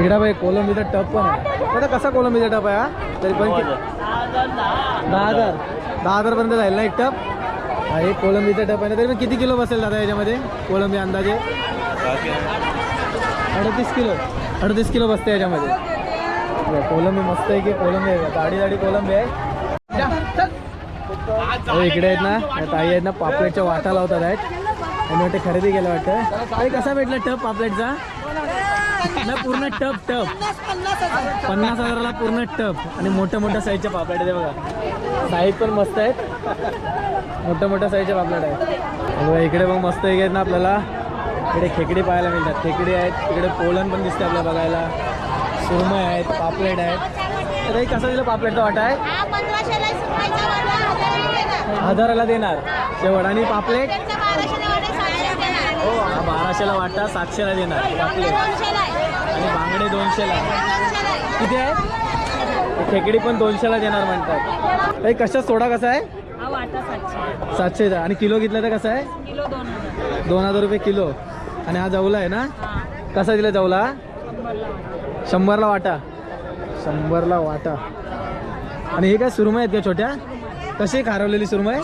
इकडा भाई कोलंबीचा टप पण आहे. दादा कसा कोलंबीचा टप आहे हा? तरी पण दहा हजार. दहा हजारपर्यंत जाईल ना एक टप? हा एक कोलंबीचा टप आहे ना तरी पण किती किलो बसेल दादा याच्यामध्ये? कोलंबी अंदाजे? अडतीस किलो. अडतीस किलो बसते याच्यामध्ये. कोलंबी मस्त आहे की कोलंबी आहे? दाडी दाडी कोलंबी आहे. हो, इकडे आहेत ना ताई आहेत ना पापलेटच्या वाटा लावतात आहेत. आणि वाटते खरेदी केलं वाटतं. ताई कसा भेटला टप पापलेटचा? ना पूर्ण टप टप. पन्नास हजाराला पूर्ण टप आणि मोठ्या मोठ्या साईजच्या पापलेट आहे बघा. साईज पण मस्त आहेत. मोठ्या मोठ्या साईजच्या पापलेट आहेत. बघा इकडे पण मस्त एक आहेत ना आपल्याला. इकडे खेकडी पाहायला मिळतात. खेकडी आहेत. तिकडे पोलन पण दिसते आपल्याला बघायला. सुरमई आहेत पापलेट आहेत. हे कसा दिलं पापलेटचा वाटा आहे? हजाराला देणार. शेवट आणि पापलेट? त्यांचा बाराशेला वाटा सातशेला देणार. हा बाराशेला वाटा सातशेला देणार. पापलेट बांगडे दोनशेला. किती आहे? खेकडी पण दोनशेला देणार म्हणतात. काही कशा सोडा कसा आहे? सातशेचा आणि किलो घेतला तर कसा आहे? किलो दोन हजार. रुपये किलो. आणि हा जवला आहे ना? कसा दिला जवला? शंभरला वाटा. शंभरला वाटा. आणि हे काय सुरमई आहेत का छोट्या? कशी खारवलेली सुरमई?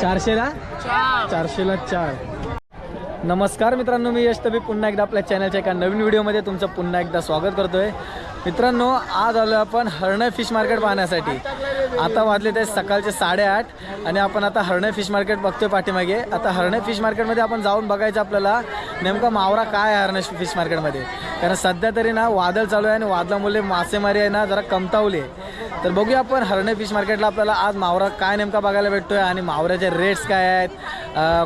चारशेला चारशेला चार. नमस्कार मित्रांनो मी यश तबी पुन्हा एकदा आपल्या चॅनलच्या एका नवीन व्हिडिओमध्ये तुमचं पुन्हा एकदा स्वागत करतो आहे मित्रांनो आज आलो आपण हरणय फिश मार्केट पाहण्यासाठी. आता वाजले ते सकाळचे साडेआठ आणि आपण आता हरणय फिश मार्केट बघतोय पाठीमागे. आता हरणय फिश मार्केटमध्ये आपण जाऊन बघायचं आपल्याला नेमका मावरा काय आहे हरणय फिश मार्केटमध्ये? कारण सध्या तरी ना वादळ चालू आहे आणि वादळामुळे मासेमारी आहे ना जरा कमतावली आहे. तर बघूया आपण हरणय फिश मार्केटला आपल्याला आज मावरा काय नेमका बघायला भेटतोय आणि मावऱ्याचे रेट्स काय आहेत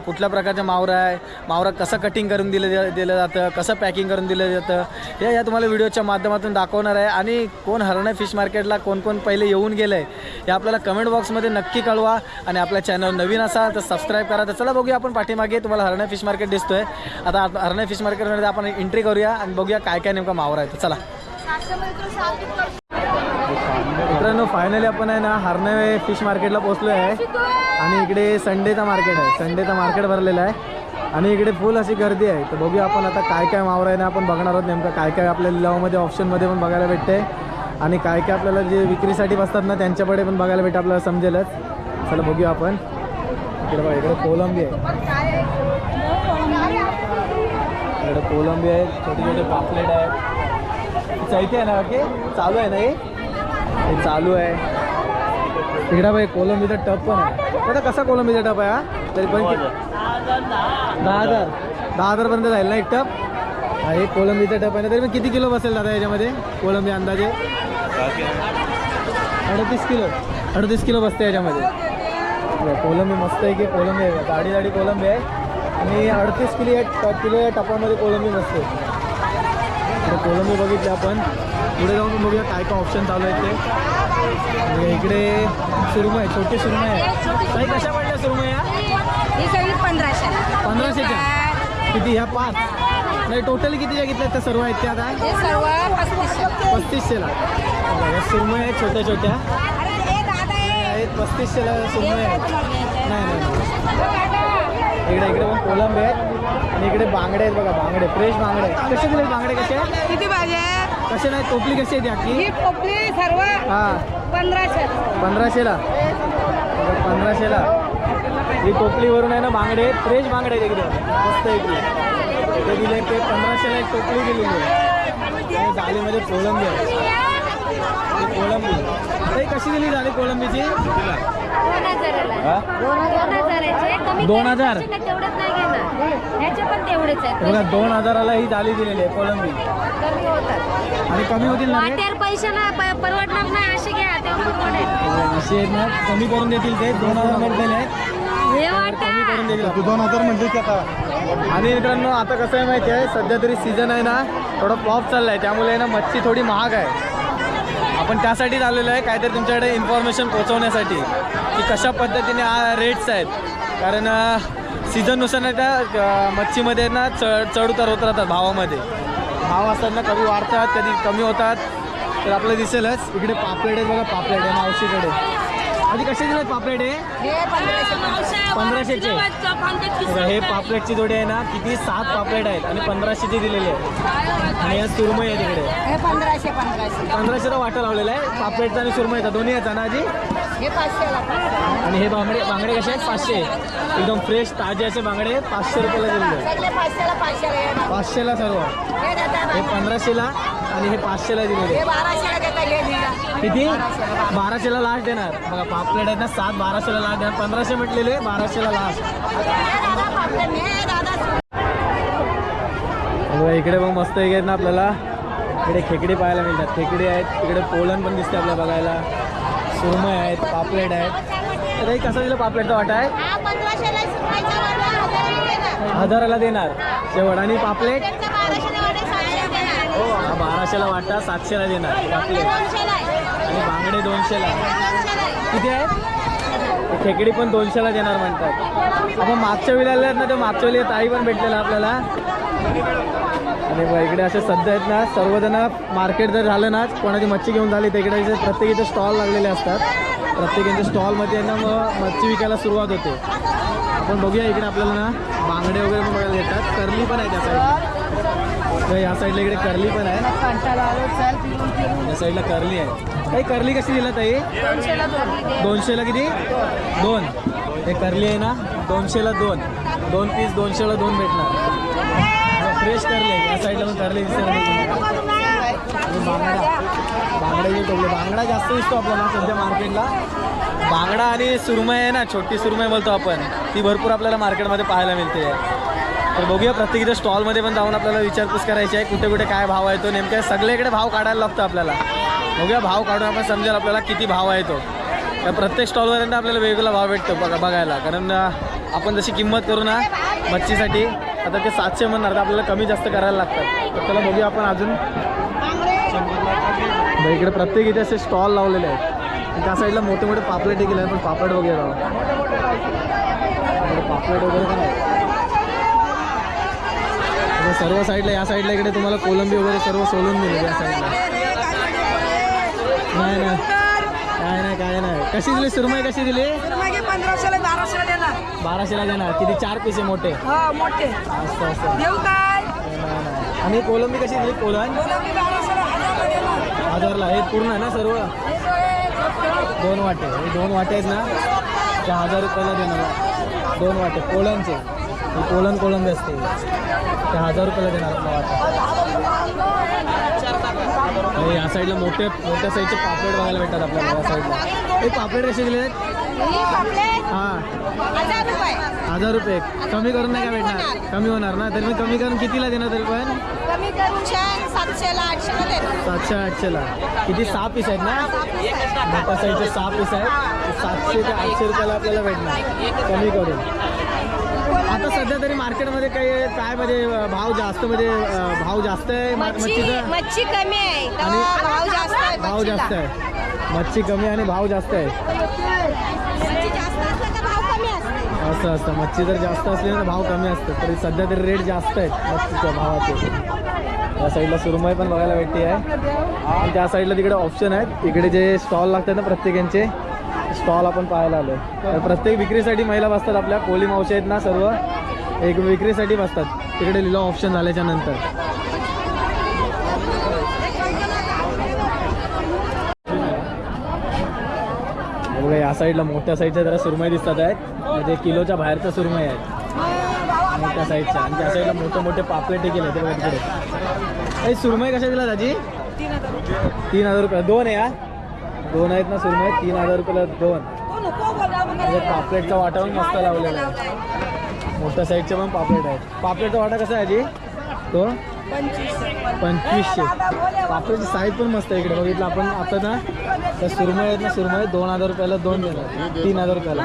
कुठल्या प्रकारचे मावरा आहे? मावरा कसं कटिंग करून दिलं दिलं जातं? कसं पॅकिंग करून दिलं जातं? हे या तुम्हाला व्हिडिओच्या माध्यमातून दाखवणार आहे. आणि कोण हरणं फिश मार्केटला कोण कोण पहिले येऊन गेलं आहे हे आपल्याला कमेंट बॉक्समध्ये नक्की कळवा. आणि आपल्या चॅनल नवीन असाल तर सबस्क्राईब करा. तर चला बघूया आपण पाठीमागे तुम्हाला हरणं फिश मार्केट दिसतो आहे आता हरणं फिश मार्केटमध्ये आपण एंट्री करूया आणि बघूया काय काय नेमका मावरा आहे तर चला. मित्रांनो फायनली आपण आहे ना हरणे फिश मार्केटला पोहोचलो आहे आणि इकडे संडेचा मार्केट आहे. संडेचा मार्केट भरलेला आहे. आणि इकडे फुल अशी गर्दी आहे. तर बघूया आपण आता काय काय मावर आहे ना आपण बघणार आहोत नेमकं काय काय आपल्या लिलावामध्ये ऑप्शनमध्ये पण बघायला भेटते. आणि काय काय आपल्याला जे विक्रीसाठी बसतात ना त्यांच्याकडे पण बघायला भेटते आपल्याला समजेलच. चला बघूया आपण. इकडे बघा इकडे कोलंबी आहे. इकडे कोलंबी आहे छोटे छोटे पापलेट आहेत चैते आहे ना ओके चालू आहे ना हे? हे चालू आहे. इकडा भाई कोलंबीचा टप पण आहे. दादा कसा कोलंबीचा टप आहे हा? तरी पण दहा हजार दहा हजारपर्यंत जाईल ना एक टप? हा एक कोलंबीचा टप आहे ना तरी पण किती किलो बसेल दादा याच्यामध्ये? कोलंबी अंदाजे? अडतीस किलो. अडतीस किलो बसते याच्यामध्ये. कोलंबी मस्त आहे की कोलंबी आहे. दाढी दाढी कोलंबी आहे. आणि अडतीस किलो या किलो या टपामध्ये कोलंबी बसते. कोलंबी बघितली आपण. पुढे जाऊन बघूया काय काय ऑप्शन चालू आहेत ते. इकडे सुरमई छोटी सुरमई आहे. काही कशा पडल्या सुरमई या? ही सगळी पंधराशे. पंधराशेच्या किती ह्या पाच? नाही टोटल किती ज्या घेतल्या त्या सर्व आहेत त्या आता? पस्तीसशेला बघा, या सुरमई आहेत छोट्या छोट्या. आहेत पस्तीसशेला सुरमई आहेत. नाही नाही. इकडे इकडे पण कोलंबी आहेत आणि इकडे बांगडे आहेत बघा बांगडे फ्रेश बांगडे. आहेत कसे दिले बांगडे कसे? किती पाहिजे कसे नाही टोपली कशी आहे ही टोपली सर्व हां. पंधराशे. पंधराशेला. बघा, पंधराशेला. ही टोपलीवरून आहे ना बांगडे फ्रेश बांगडे आहेत एकदम मस्त आहे की ते दिले ते पंधराशेला एक टोपली दिलेली आहे. आणि जाळीमध्ये कोलंबी आहे. कशी दिली झाली कोलंबीची दोन हजार? बघा दोन हजाराला ही जाळी दिलेली आहे होतात. आणि कमी होतील ना परवडणार नाही घ्या असे ना कमी करून देतील ते दोन हजार आहेत. हे कमी वाटा. करून देतील. दोन हजार म्हणजे की आता? आणि मित्रांनो आता कसं आहे माहिती आहे सध्या तरी सीझन आहे ना थोडा पॉप चालला आहे त्यामुळे आहे ना मच्छी थोडी महाग आहे. पण त्यासाठीच आलेलो आहे काहीतरी तुमच्याकडे इन्फॉर्मेशन पोहोचवण्यासाठी की कशा पद्धतीने हा रेट्स आहेत. कारण सीझननुसार नाही त्या मच्छीमध्ये ना चढ चढ उतार होत राहतात भावामध्ये. भाव असतात ना कधी वाढतात कधी कमी होतात. तर आपलं दिसेलच. इकडे पापलेट आहे बघा पापलेट आहे मावशीकडे. आधी कसे दिलेत पापलेट हे? हे पंधराशे. पंधराशेचे. हे पापलेटची जोडी आहे ना किती सात पापलेट आहेत आणि पंधराशेची दिलेली आहे आणि या सुरमई आहे तिकडे. हे पंधराशे पंधराशे. पंधराशेचा वाटा लावलेला आहे. पापलेटचा आणि सुरमईचा दोन्ही आहेत ना आजी? हे. आणि हे बांगडे बांगडे कसे आहेत? पाचशे. एकदम फ्रेश ताजे असे बांगडे पाचशे रुपयाला दिलेले आहेत. पाचशेला सर्व. हे हे पंधराशेला. आणि हे पाचशेला दिलेले. दिला किती? बाराशेला लास्ट. देणार. बघा पापलेट आहेत ना सात बाराशेला लास्ट देणार. पंधराशे म्हटलेले बाराशेला लास्ट. इकडे पण मस्त एक आहेत ना आपल्याला. इकडे खेकडे पाहायला मिळतात. खेकडे आहेत. इकडे पोलन पण दिसते आपल्याला बघायला. सुरमई आहेत पापलेट आहेत. हे कसं दिलं पापलेटचा वाटा आहे? हजाराला देणार. शेवट. आणि पापलेट त्यांचा बाराशेला वाटा सातशेला बाराशेला वाटा सातशेला देणार. आहे. आणि बांगडे दोनशेला आहे. किती आहेत ते खेकडी पण दोनशेला देणार म्हणतात. आपण मागच्या वेळी आले आहेत ना ते मागच्या वेळी ताई पण भेटलेला आपल्याला. आणि इकडे असे सध्या आहेत ना सर्वजण मार्केट जर झालं ना कोणाची मच्छी घेऊन झाली तर इकडे इथे प्रत्येक इथे स्टॉल लागलेले असतात. प्रत्येकाच्या स्टॉलमध्ये आहे ना मग मच्छी विकायला सुरुवात होते. आपण बघूया इकडे आपल्याला ना बांगडे वगैरे पण बघायला येतात. करली पण आहे त्या साईडला तर या साईडला इकडे करली पण आहे. या साईडला करली आहे. काही करली कशी दिला ताई? दोनशेला दोन दोनशेला किती? दोन. हे करली आहे ना? दोनशेला दोन. दोन पीस दोनशेला दोन भेटणार. फ्रेश करले या साईडला पण करले बांगडा. बांगड्याचे टोपले बांगडा जास्त दिसतो आपल्याला सध्या मार्केटला बांगडा आणि सुरमई आहे ना? छोटी सुरमई बोलतो आपण. ती भरपूर आपल्याला मार्केटमध्ये पाहायला मिळते. तर बघूया प्रत्येक इथं स्टॉलमध्ये पण जाऊन आपल्याला विचारपूस करायची आहे कुठे कुठे काय भाव आहे तो. नेमक्या सगळीकडे भाव काढायला लागतो आपल्याला. बघूया भाव काढून आपण समजेल आपल्याला किती भाव आहे तो. तर प्रत्येक स्टॉलवर आपल्याला वेगवेगळा भाव भेटतो बघा बघायला. कारण आपण जशी किंमत करू ना मच्छीसाठी आता ते सातशे म्हणणार तर आपल्याला कमी जास्त करायला लागतात. तर त्याला बघूया आपण अजून. इकडे प्रत्येक इथे असे स्टॉल लावलेले आहेत. त्या साईडला मोठे मोठे पापलेट देखील आहेत पण पापड वगैरे पापलेट वगैरे पण आहे आता सर्व साईडला या साईडला इकडे तुम्हाला कोलंबी वगैरे सर्व सोलून मिळेल या साईडला. नाही नाही. काय नाही काय नाही. कशी दिली सुरमई कशी दिली? मागे पंधराशेला बाराशेला देणार. बाराशेला देणार. किती? चार पीस मोठे. मोठे. असं असं. देऊ काय? नाही, नाही. आणि कोलंबी कशी दिली? कोलन हजारला हे पूर्ण आहे ना सर्व? दोन वाटे. हे दोन वाटे आहेत ना? त्या हजार रुपयाला देणार. दोन वाटे. हे पोलन कोलंबी असते ते हजार रुपयाला देणार आपला आणि या साईडला मोठे मोठ्या साईजचे पापलेट बघायला भेटतात आपल्याला या साईडला. हे पापलेट कसे दिले आहेत? हां. हजार रुपये. कमी करून नाही का भेटणार? कमी होणार ना? तरी मी कमी करून कितीला देणार तरी पण? सातशे आठशेला. किती? सहा पीस आहेत ना? मोठ्या साईजचे सहा पीस आहेत. सातशे ते आठशे रुपयाला आपल्याला भेटणार. कमी करून. आता सध्या तरी मार्केटमध्ये काही काय म्हणजे भाव जास्त म्हणजे भाव जास्त आहे मच्छी मच्छीचा? मच्छी कमी आहे. भाव जास्त आहे भाव जास्त आहे. मच्छी कमी आणि भाव जास्त आहे. मच्छी जास्त असला तर भाव कमी असते. असं असतं. मच्छी जर जास्त असली ना तर भाव कमी असतं. तरी सध्या तरी रेट जास्त आहेत मच्छीच्या भावाचे. या साईडला सुरमई पण बघायला भेटते आहे. आणि त्या साईडला तिकडे ऑप्शन आहेत. इकडे जे स्टॉल लागतात ना प्रत्येकांचे स्टॉल आपण पाहायला आलो तर प्रत्येक विक्रीसाठी महिला बसतात आपल्या कोली मावशी आहेत ना सर्व. एक विक्रीसाठी बसतात. तिकडे लिहिलं ऑप्शन झाल्याच्यानंतर. बघा या साईडला मोठ्या साईडच्या जरा सुरमई दिसतात आहेत. म्हणजे किलोच्या बाहेरच्या सुरमई आहेत. मोठ्या साईडच्या आणि त्या साईडला मोठे मोठे पापलेट देखील आहेत. ते बघा तिकडे. सुरमई कशा दिला दाजी? तीन हजार रुपये. दोन आहे या दोन आहेत ना सुरमई तीन हजार रुपयाला दोन. म्हणजे पापलेटचा वाटा पण मस्त लावलेला आहे. मोठ्या साईजचे पण पापलेट आहेत. पापलेटचा वाटा कसा आहे जी तो? पंचवीसशे. पापलेटची साईज पण मस्त आहे इकडे. बघितलं आपण आता ना? तर सुरमई आहेत ना सुरमई दोन हजार रुपयाला दोन देणार. तीन हजार रुपयाला.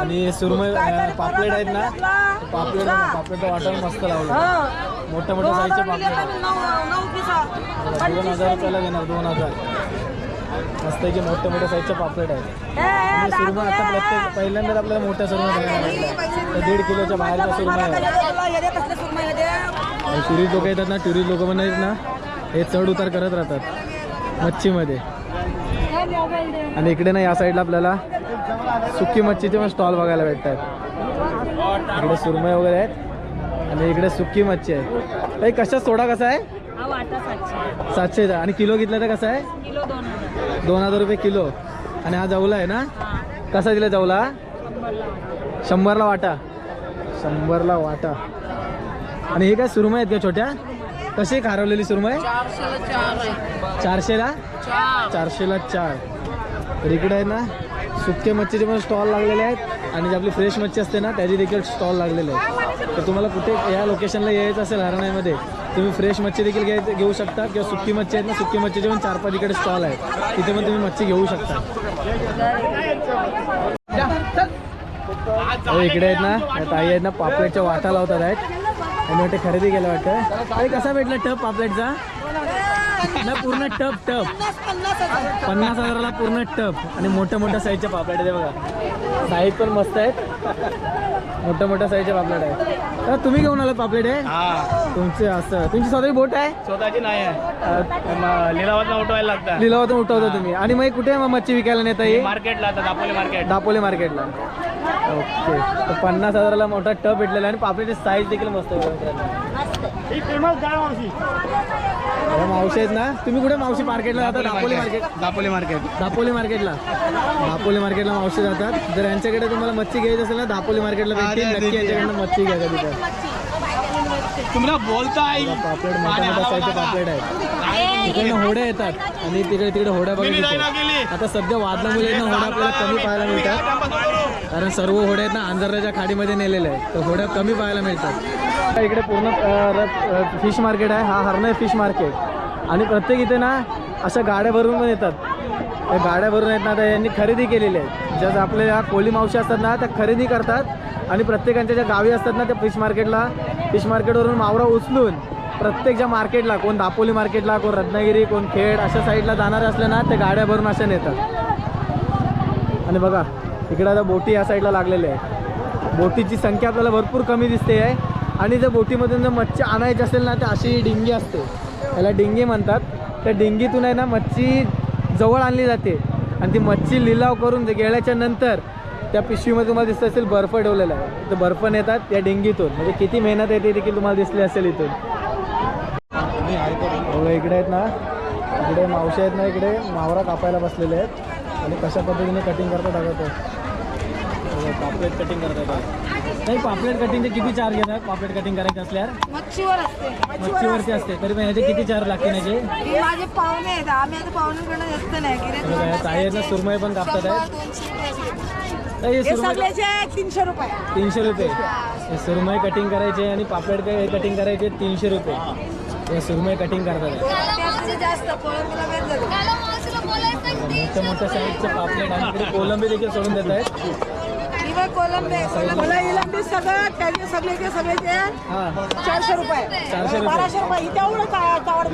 आणि सुरमई पापलेट आहेत ना? पापलेट पापलेटचा वाटा पण मस्त लावला मोठ्या मोठ्या साईजचे पापलेट दोन हजार रुपयाला देणार दोन हजार. मस्त जे मोठ्या मोठ्या साईजचे पापलेट आहेत. आणि सुरमई आता प्रत्येक पहिल्यांदाच आपल्याला मोठ्या सुरमई बघायला तर दीड किलोच्या बाहेरच्या सुरमई आहेत आणि टुरिस्ट लोक येतात ना टुरिस्ट लोक पण आहेत ना हे चढ उतार करत राहतात. मच्छीमध्ये. आणि इकडे ना या साईडला आपल्याला सुकी मच्छीचे पण स्टॉल बघायला भेटतात. इकडे सुरमई वगैरे आहेत. आणि इकडे सुकी मच्छी आहे ताई कशा सोडा कसा आहे? हा सातशेचा. आणि किलो घेतला तर कसा आहे? किलो दोन हजार. दोन हजार रुपये किलो. आणि हा जवला आहे ना? कसा दिला जवला? शंभरला वाटा. शंभरला वाटा. आणि हे काय सुरमई आहेत का छोट्या? कशी खारवलेली सुरमई? चारशेला चारशेला? चार. तर इकडे आहे ना सुके मच्छीचे पण स्टॉल लागलेले आहेत. आणि जी आपली फ्रेश मच्छी असते ना त्याची देखील स्टॉल लागलेले आहेत तर तुम्हाला कुठे या लोकेशनला यायचं असेल हरणाईमध्ये तुम्ही फ्रेश मच्छी देखील घ्यायचं घेऊ शकता किंवा सुकी मच्छी आहेत ना सुकी मच्छीचे पण चार पाच इकडे स्टॉल आहेत. तिथे पण तुम्ही मच्छी घेऊ शकता. इकडे आहेत ना ताई आहेत ना पापलेटच्या वाटा लावतात आहेत. आणि वाटते खरेदी केलं वाटतं. ताई कसा भेटला टप पापलेटचा? ना पूर्ण टप टप. पन्नास हजाराला पूर्ण टप आणि मोठ्या मोठ्या साईजच्या पापलेट आहे बघा. साईज पण मस्त आहेत. मोठ्या मोठ्या साईजच्या पापलेट आहेत. तर तुम्ही घेऊन आलात पापलेट आहे तुमचे असं. तुमची स्वतःची बोट आहे? स्वतःची नाही आहे. उठवायला लागतात. लिलावातून उठवता तुम्ही. आणि मग कुठे मग मच्छी विकायला नेता येईल मार्केटला दापोली मार्केट. दापोली मार्केटला. ओके. तर पन्नास हजाराला मोठा टप भेटलेला आणि पापलेटची साईज देखील मस्त आहे मावशी. आहेत ना? तुम्ही कुठे मावशी मार्केटला जाता? दापोली मार्केट दापोली मार्केट दापोली मार्केटला दापोली मार्केटला मावशी जातात. जर यांच्याकडे तुम्हाला मच्छी घ्यायची असेल ना दापोली मार्केटला भेटतील. नक्की यांच्याकडनं मच्छी घ्या कधी तर. तुम्हाला बोलताय पापलेट मोठ्या मोठ्या साईजचे पापलेट आहेत. तिकडनं होड्या येतात. आणि तिकडे तिकडे होड्या बघायला आता सध्या वादळामुळे ना होड्या आपल्याला कमी पाहायला मिळतात. कारण सर्व होड्या आहेत ना आंजरच्या खाडीमध्ये नेलेल्या आहेत. तर होड्या कमी पाहायला मिळतात. इकडे पूर्ण फिश मार्केट आहे. हा हरणं फिश मार्केट आणि प्रत्येक इथे ना अशा गाड्या भरून पण येतात. त्या गाड्या भरून येत ना त्या यांनी खरेदी केलेली आहे ज्या आपल्या ह्या कोळी मावशी असतात ना त्या खरेदी करतात. आणि प्रत्येकांच्या ज्या गावी असतात ना त्या फिश मार्केटला फिश मार्केटवरून मावरा उचलून प्रत्येक ज्या मार्केटला कोण दापोली मार्केटला कोण रत्नागिरी कोण खेड अशा साईडला जाणारे असले ना ते गाड्या भरून अशा नेतात. आणि बघा इकडे आता बोटी या साईडला लागलेल्या आहे बोटीची संख्या आपल्याला भरपूर कमी दिसते आहे. आणि जर बोटीमधून जर मच्छी आणायची असेल ना तर अशी डिंगी असते. त्याला डिंगी म्हणतात. त्या डिंगीतून आहे ना मच्छी जवळ आणली जाते. आणि ती मच्छी लिलाव करून गेल्याच्यानंतर त्या पिशवीमध्ये तुम्हाला दिसत असेल बर्फ ठेवलेला आहे. तर बर्फ नेतात त्या डिंगीतून. म्हणजे किती मेहनत येते देखील तुम्हाला दिसली असेल इथून. इकडे आहेत ना. इकडे मावशी आहेत ना इकडे. मावरा कापायला बसलेले आहेत. आणि कशा पद्धतीने कटिंग करतात बघा पापलेट कटिंग करतात नाही पापलेट कटिंगचे किती चार्ज घेतात? पापलेट कटिंग करायचे असल्यावर? मच्छीवर असते. मच्छीवरती असते. तरी पण ह्याचे किती चार्ज लागतील याचे? हे माझे पाहुणे आहेत. आम्ही आता पाहुण्यांकडे जास्त नाही. गिऱ्हाईक सुरमई पण कापतात आहेत. दोनशे रुपये असते. ताई, हे हे सुरमई सगळ्याचे तीनशे रुपये. तीनशे रुपये. हे सुरमई कटिंग करायचे आणि पापलेट कटिंग करायचे तीनशे रुपये. हे सुरमई कटिंग करतात. त्याचे जास्त. कोळंबीला वेळ जातो. मोठ्या मोठ्या साईजचे पापलेट आणि इकडे कोलंबी देखील सोडून देत आहेत. बघ कोलंबी आहे. कोलंबी. इलंबी सगळं त्याचे सगळेचे सगळेचे चारशे रुपये. चारशे रुपये. बाराशे रुपये. इथे एवढं का कावड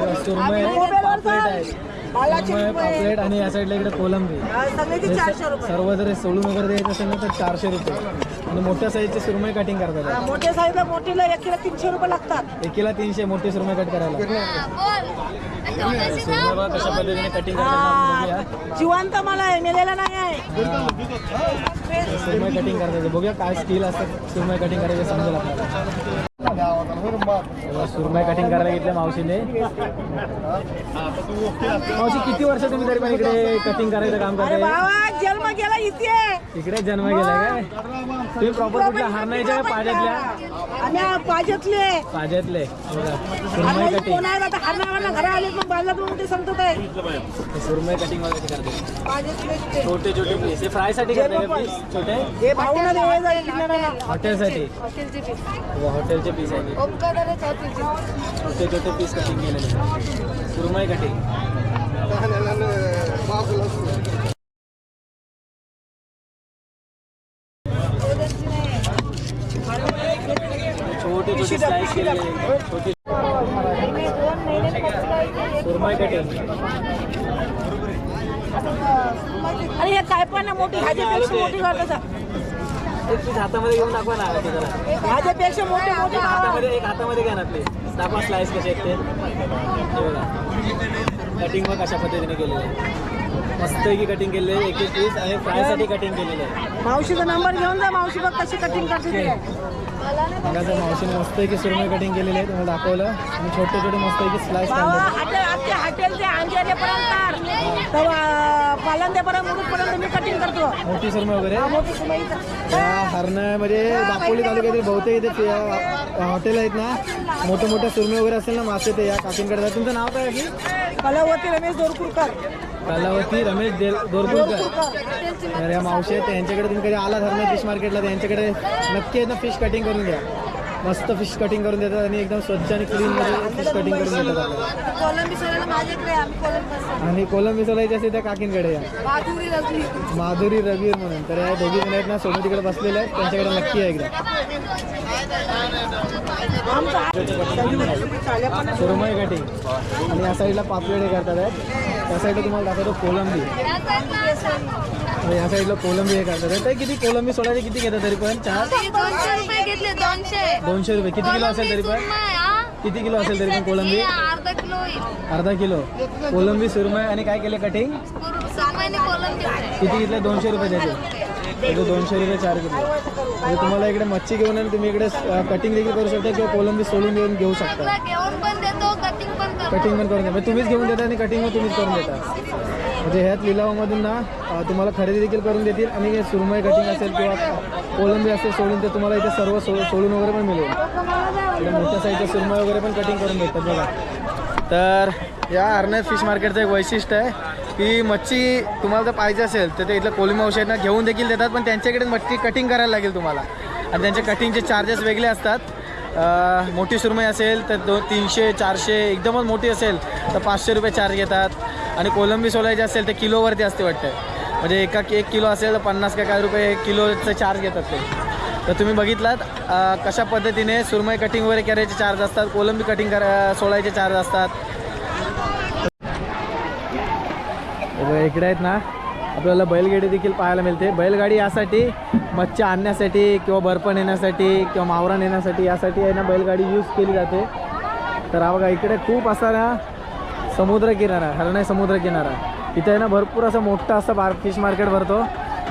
पापलेट आणि या साईडला इकडे कोलंबी. सगळ्याचे चारशे स- रुपये. सर्व जर सोडून वगैरे द्यायचं असेल ना तर चारशे रुपये. आणि मोठ्या साईजचे सुरमई कटिंग करतात. हा, मोठ्या साईजला मोठीला एक किलो तीनशे रुपये लागतात. एकीला तीनशे मोठी सुरमई कट करायला. सुरमई बघा कशा पद्धतीने कटिंग करतात बघूया हा, जिवंत मला आहे मेलेला नाही आहे. सुरमई कटिंग करतात बघूया काय स्किल असतं सुरमई कटिंग करायचं समजेल आपल्याला. सुरमई कटिंग करायला घेतल्या मावशीने. मावशी किती वर्ष तुम्ही तरी पण इकडे कटिंग करायचं काम करताय? बाबा जन्म गेला इथे. इकडे जन्म गेलाय काय? तुम्ही प्रॉपर कुठल्या हारणायच्या का पाज्यातल्या पाजतले पाज्यातले कोण कटिंग सुरमई कटिंग वगैरे करते. छोटे छोटे पीस हे फ्रायसाठी करते का पीस छोटे? हे. हॉटेलसाठी. हॉटेलचे पीस पीस आहे छोटे छोटे पीस कटिंग केलेले. सुरमई कटिंग छोटे छोटे स्लाइस केलेले छोटे सुरमई कटिंग अरे हे काय पण मोठी ह्याच्यापेक्षा मोठी एक पीस हातामध्ये घेऊन दाखवा ना ते जरा ह्याच्यापेक्षा मोठी मोठी हातामध्ये एक हातामध्ये घ्या ना प्लीज दाखवा स्लाइस कसे आहेत ते. हे बघा. कटिंग बघ कशा पद्धतीने केलेले आहे. मस्तपैकी कटिंग केलेली आहे. एक एक पीस आणि फ्रायसाठी कटिंग केलेलं आहे. मावशीचा नंबर घेऊन जा मावशी बघ कशी कटिंग करते ते. बघा मावशीने मस्तपैकी सुरमई कटिंग केलेली आहे. तुम्हाला दाखवलं. आणि छोटे छोटे मस्तपैकी स्लाइस बाबा काढले हॉटेल आजचे हॉटेल ते अंजेरेपर्यंत तर पालंदेपर्यंत मुरुडपर्यंत मी कटिंग करतो. मोठी सुरमई वगैरे? हा, मोठी सुरमई. या हरणामध्ये दापोली तालुक्यातील बहुतेक इथे हॉटेल आहेत ना? मोठे मोठे सुरमे वगैरे असेल ना मासे ते या काकींकडे जातात. तुमचं नाव काय आहे की कलावती रमेश दोरकुरकर कलावती रमेश देल तर या मावशी आहेत त्यांच्याकडे तुम्ही कधी आला धरणे फिश मार्केटला त्यांच्याकडे नक्की आहे ना फिश कटिंग करून द्या मस्त फिश कटिंग करून देतात आणि एकदम स्वच्छ आणि क्लीन फिश कटिंग करून देतात. आपल्याला कोलंबी सोडायला माझ्याकडे आम्ही कोलंबी आणि कोलंबी सोलायची असेल त्या काकींकडे या. माधुरी रवी माधुरी रवीर म्हणून. तर या दोघी जण आहेत ना सोनू तिकडे बसलेले आहेत. त्यांच्याकडे नक्की आहे एकदा सुरमई कटिंग आणि या साईडला पापलेट हे करतात आहेत. त्या साईडला तुम्हाला दाखवतो कोलंबी. या साईडला कोलंबी हे करतात ते किती कोलंबी सोडायचे किती घेतात तरी पण? चार? दोनशे रुपये घेतले दोनशे. दोनशे रुपये. किती किलो असेल तरी पण? किती किलो असेल तरी पण कोलंबी? अर्धा किलो अर्धा किलो. कोलंबी सुरमई आणि काय केले कटिंग किती घेतले? दोनशे रुपये त्याचे त्याचे दोनशे रुपये चार किलो. म्हणजे तुम्हाला इकडे मच्छी घेऊन आणि तुम्ही इकडे कटिंग देखील करू शकता किंवा कोलंबी सोडून घेऊन घेऊ शकता. पण कटिंग पण करून द्या म्हणजे तुम्हीच घेऊन देता आणि कटिंग पण तुम्हीच करून देता. म्हणजे ह्यात लिलावामधून ना तुम्हाला खरेदी देखील करून देतील आणि सुरमई कटिंग असेल किंवा कोलंबी असेल सोडून ते तुम्हाला इथे सर्व सो सोडून वगैरे पण मिळेल. मोठ्या साईजच्या सुरमई वगैरे पण कटिंग करून देतात बघा. तर या अर्नब फिश मार्केटचं एक वैशिष्ट्य आहे की मच्छी तुम्हाला जर पाहिजे असेल तर ते इथलं कोली मावशी आहेत ना घेऊन देखील देतात पण त्यांच्याकडे मच्छी कटिंग करायला लागेल तुम्हाला. आणि त्यांचे कटिंगचे चार्जेस वेगळे असतात. मोठी सुरमई असेल तर दोन तीनशे चारशे एकदमच मोठी असेल तर पाचशे रुपये चार्ज घेतात. आणि कोलंबी सोलायची असेल तर किलोवरती असते वाटतं. म्हणजे एका एक किलो असेल तर पन्नास का काय रुपये एक किलोचं चार्ज घेतात ते. तर तुम्ही बघितलात कशा पद्धतीने सुरमई कटिंग वगैरे करायचे चार्ज असतात कोलंबी कटिंग करा सोलायचे चार्ज असतात. इकडे आहेत ना आपल्याला बैलगाडी देखील पाहायला मिळते. बैलगाडी यासाठी मच्छी आणण्यासाठी किंवा बर्फ नेण्यासाठी किंवा मावरा नेण्यासाठी यासाठी आहे ना बैलगाडी यूज केली जाते. तर हा बघा इकडे खूप असा ना समुद्र किनारा नाही समुद्र किनारा इथे आहे ना भरपूर असं मोठं असं बार फिश मार्केट भरतो.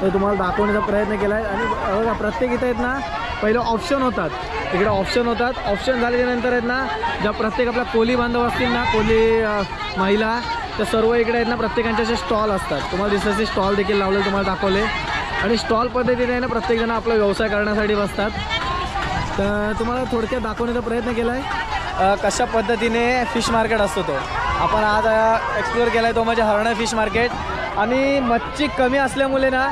ते तुम्हाला दाखवण्याचा प्रयत्न केला आहे आणि बघा प्रत्येक इथं आहेत ना पहिलं ऑप्शन होतात. तिकडे ऑप्शन होतात. ऑप्शन झाल्याच्यानंतर आहेत ना ज्या प्रत्येक आपल्या कोली बांधव असतील ना कोली महिला तर सर्व इकडे आहेत ना प्रत्येकांचे असे स्टॉल असतात. तुम्हाला दिसत स्टॉल देखील लावले तुम्हाला दाखवले. आणि स्टॉल पद्धतीने आहे ना प्रत्येकजण आपला व्यवसाय करण्यासाठी बसतात. तर तुम्हाला थोडक्यात दाखवण्याचा प्रयत्न केला आहे कशा पद्धतीने फिश मार्केट असतो तो? आपण आज एक्सप्लोअर केला आहे तो म्हणजे हरणा फिश मार्केट आणि मच्छी कमी असल्यामुळे ना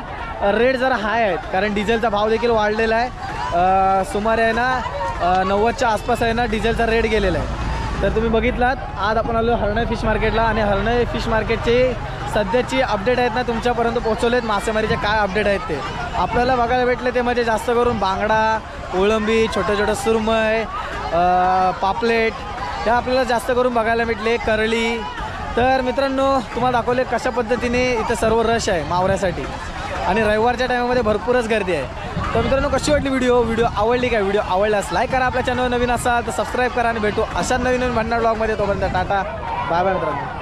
रेट जरा हाय आहेत. कारण डिझेलचा भाव देखील वाढलेला आहे. सुमारे आहे ना नव्वदच्या आसपास आहे ना डिझेलचा रेट गेलेला आहे. तर तुम्ही बघितलात आज आपण आलो हरणय फिश मार्केटला आणि हरणय फिश मार्केटची सध्याची अपडेट आहेत ना तुमच्यापर्यंत पोहोचवलेत. मासेमारीचे काय अपडेट आहेत ते? आपल्याला बघायला भेटले ते म्हणजे जास्त करून बांगडा कोळंबी छोटं छोटं सुरमय पापलेट त्या आपल्याला जास्त करून बघायला भेटले करळी तर मित्रांनो तुम्हाला दाखवले कशा पद्धतीने इथं सर्व रश आहे मावऱ्यासाठी. आणि रविवारच्या टायमामध्ये भरपूरच गर्दी आहे. तर मित्रांनो कशी वाटली व्हिडिओ? व्हिडिओ आवडली काय? व्हिडिओ आवडल्यास लाईक करा आपल्या चॅनल नवीन असाल तर सबस्क्राईब करा आणि भेटू अशा नवीन नवीन भंडार ब्लॉगमध्ये तोपर्यंत टाटा. बाय बाय मित्रांनो.